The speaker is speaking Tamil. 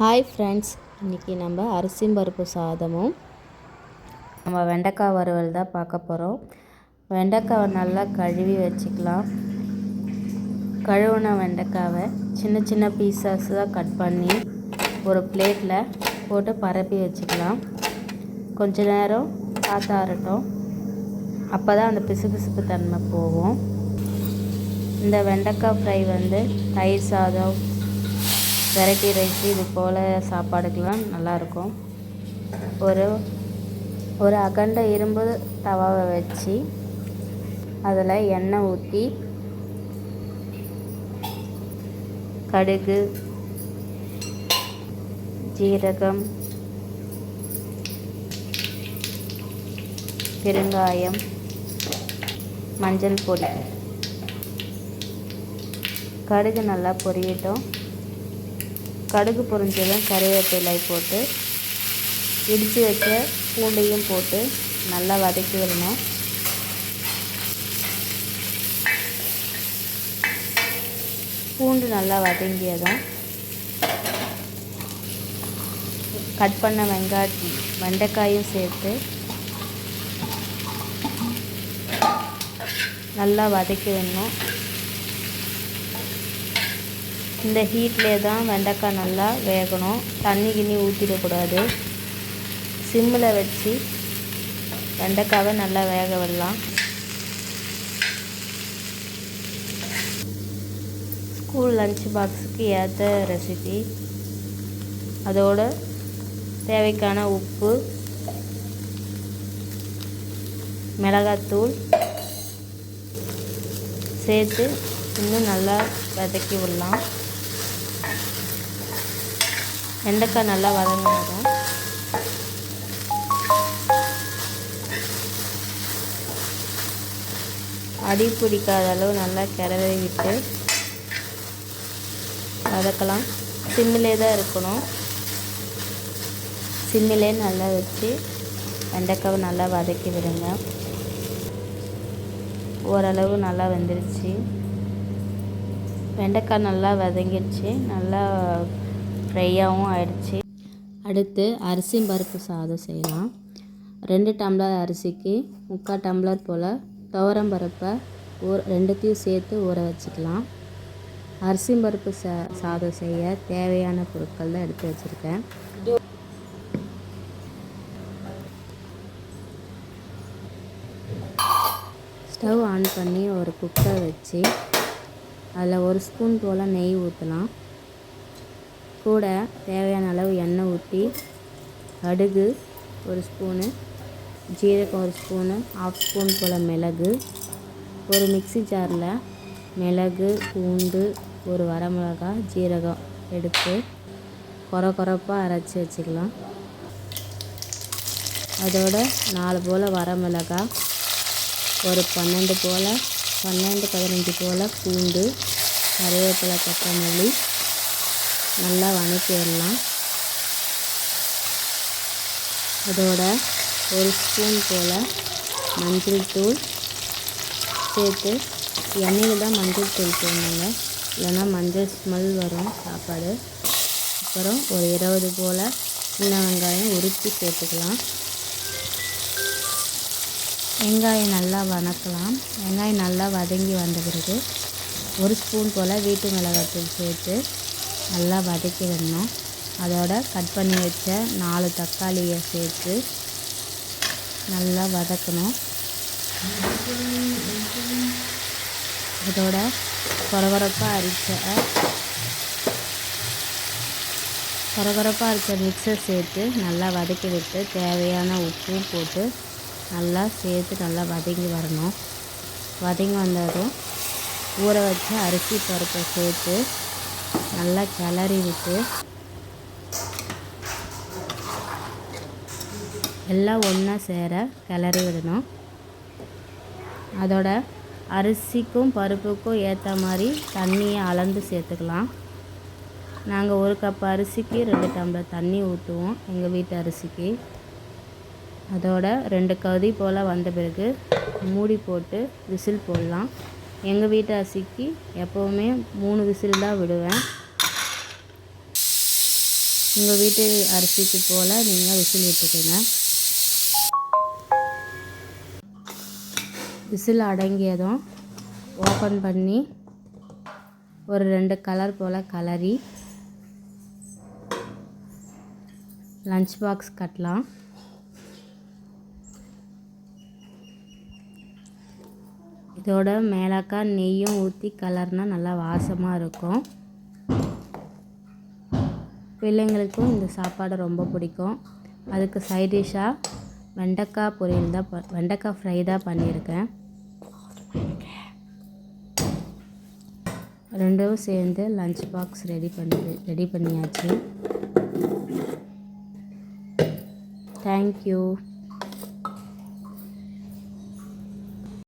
ஹாய் ஃப்ரெண்ட்ஸ் இன்றைக்கி நம்ம அரிசியும் பருப்பு சாதமும். நம்ம வெண்டைக்காய் வறுவல் தான் பார்க்க போகிறோம் வெண்டைக்காவை நல்லா கழுவி வச்சுக்கலாம். கழுவுன வெண்டைக்காவை சின்ன சின்ன பீசஸாக கட் பண்ணி ஒரு பிளேட்டில் போட்டு பரப்பி வச்சுக்கலாம். கொஞ்ச நேரம் காத்தாறட்டும் அப்போ தான் அந்த பிசுபிசுப்பு தன்மை போகும். இந்த வெண்டைக்காய் ஃப்ரை வந்து தயிர் சாதம் வெரைட்டி ரைஸ் இது போல் சாப்பாடுக்கெலாம் நல்லாயிருக்கும். ஒரு ஒரு அகண்ட இரும்பு தவாவை வச்சு அதில் எண்ணெய் ஊற்றி கடுகு ஜீரகம் பெருங்காயம் மஞ்சள் பொடி. கடுகு நல்லா பொரியட்டும். கடுகு பொரிஞ்சதும் கறிவேப்பிலை போட்டு இடித்து வச்ச பூண்டையும் போட்டு நல்லா வதக்கி விடணும். பூண்டு நல்லா வதங்கியதும் கட் பண்ண வெங்காய வெண்டைக்காயும் சேர்த்து நல்லா வதக்கி விடணும். இந்த ஹீட்லேயே தான் வெண்டைக்காய் நல்லா வேகணும். தண்ணி கிண்ணி ஊற்றிடக்கூடாது சிம்மில் வச்சு வெண்டைக்காவை நல்லா வேக விடலாம். ஸ்கூல் லஞ்ச் பாக்ஸுக்கு ஏற்ற ரெசிபி. அதோட தேவைக்கான உப்பு மிளகாத்தூள் சேர்த்து இன்னும் நல்லா வதக்கி விடலாம். வெண்டைக்காய் நல்லா வதங்கினதும் அடி பிடிக்காத அளவு நல்லா கிளறி விட்டு வதக்கலாம். சிம்மிலே தான் இருக்கணும். சிம்மிலே நல்லா வச்சு வெண்டைக்காவை நல்லா வதக்கி விடுங்க. ஓரளவு நல்லா வெந்துருச்சு. வெண்டைக்காய் நல்லா வதங்கிடுச்சு. நல்லா ஃப்ரையாகவும் ஆயிடுச்சு. அடுத்து அரிசி பருப்பு சாதம் செய்யலாம். ரெண்டு டம்ளர் அரிசிக்கு முக்கால் டம்ளர் போல் துவரம் பருப்பை ஊற ரெண்டுத்தையும் சேர்த்து ஊற வச்சுக்கலாம். அரிசி பருப்பு சா சாதம் செய்ய தேவையான பொருட்கள் தான் எடுத்து வச்சுருக்கேன். ஸ்டவ் ஆன் பண்ணி ஒரு குக்கர் வச்சு அதில் ஒரு ஸ்பூன் போல் நெய் ஊற்றலாம் கூட தேவையான அளவு எண்ணெய் ஊற்றி கடுகு ஒரு ஸ்பூனு ஜீரகம் ஒரு ஸ்பூனு ஆஃப் ஸ்பூன் போல் மிளகு ஒரு மிக்சி ஜாரில் மிளகு பூண்டு ஒரு வரமிளகா ஜீரகம் எடுத்து குறை குறைப்பாக அரைச்சி வச்சுக்கலாம். அதோட நாலு போல் வரமிளகா ஒரு பன்னெண்டு போல் பன்னெண்டு பதினஞ்சு போல் பூண்டு கருவேப்பிலை கொத்தமல்லி நல்லா வணக்கிடலாம். அதோட ஒரு ஸ்பூன் போல் மஞ்சள் தூள் சேர்த்து எண்ணெயில் தான் மஞ்சள் தூள் போடணுங்க. இல்லைன்னா மஞ்சள் ஸ்மெல் வரும் சாப்பாடு. அப்புறம் ஒரு இருபது போல் சின்ன வெங்காயம் உரித்து சேர்த்துக்கலாம். வெங்காயம் நல்லா வதக்கலாம் வெங்காயம் நல்லா வதங்கி வந்த பிறகு ஒரு ஸ்பூன் போல் வீட்டு மிளகாத்தூள் சேர்த்து நல்லா வதக்கி விடணும் அதோட கட் பண்ணி வச்ச நாலு தக்காளியை சேர்த்து நல்லா வதக்கணும். இதோட கொரகொரப்பாக அரிச்ச கொரகொரப்பாக அரிச்ச மிக்சர் சேர்த்து நல்லா வதக்கி விட்டு தேவையான உப்பும் போட்டு நல்லா சேர்த்து நல்லா வதங்கி வரணும். வதங்கி வந்ததும் ஊற வச்ச அரிசி பருப்பை சேர்த்து நல்லா கிளறி விட்டு எல்லாம் ஒன்றா சேர கிளறி விடணும். அதோட அரிசிக்கும் பருப்புக்கும் ஏற்ற மாதிரி தண்ணியை அளந்து சேர்த்துக்கலாம். நாங்கள் ஒரு கப் அரிசிக்கு ரெண்டு டம்ளர் தண்ணி ஊற்றுவோம் எங்கள் வீட்டு அரிசிக்கு. அதோட ரெண்டு கதி போல் வந்த பிறகு மூடி போட்டு விசில் போடலாம். எங்கள் வீட்டு அரிசிக்கு எப்போவுமே மூணு விசில் தான் விடுவேன். உங்கள் வீட்டு அரிசிக்கு போல் நீங்கள் விசில் விட்டுக்கோங்க. விசில் அடங்கியதும் ஓப்பன் பண்ணி ஒரு ரெண்டு கலர் போல் கலரி லஞ்ச் பாக்ஸ் கட்டலாம். இதோட மேலாக்கா நெய்யும் ஊற்றி கலர்னால் நல்லா வாசமாக இருக்கும். பிள்ளைங்களுக்கும் இந்த சாப்பாடு ரொம்ப பிடிக்கும். அதுக்கு சைட் டிஷ்ஷாக வெண்டைக்காய் பொரியல் தான் ப வெண்டைக்காய் ஃப்ரை தான் பண்ணியிருக்கேன். ரெண்டும் சேர்ந்து லஞ்ச் பாக்ஸ் ரெடி பண்ணி ரெடி பண்ணியாச்சு. Thank you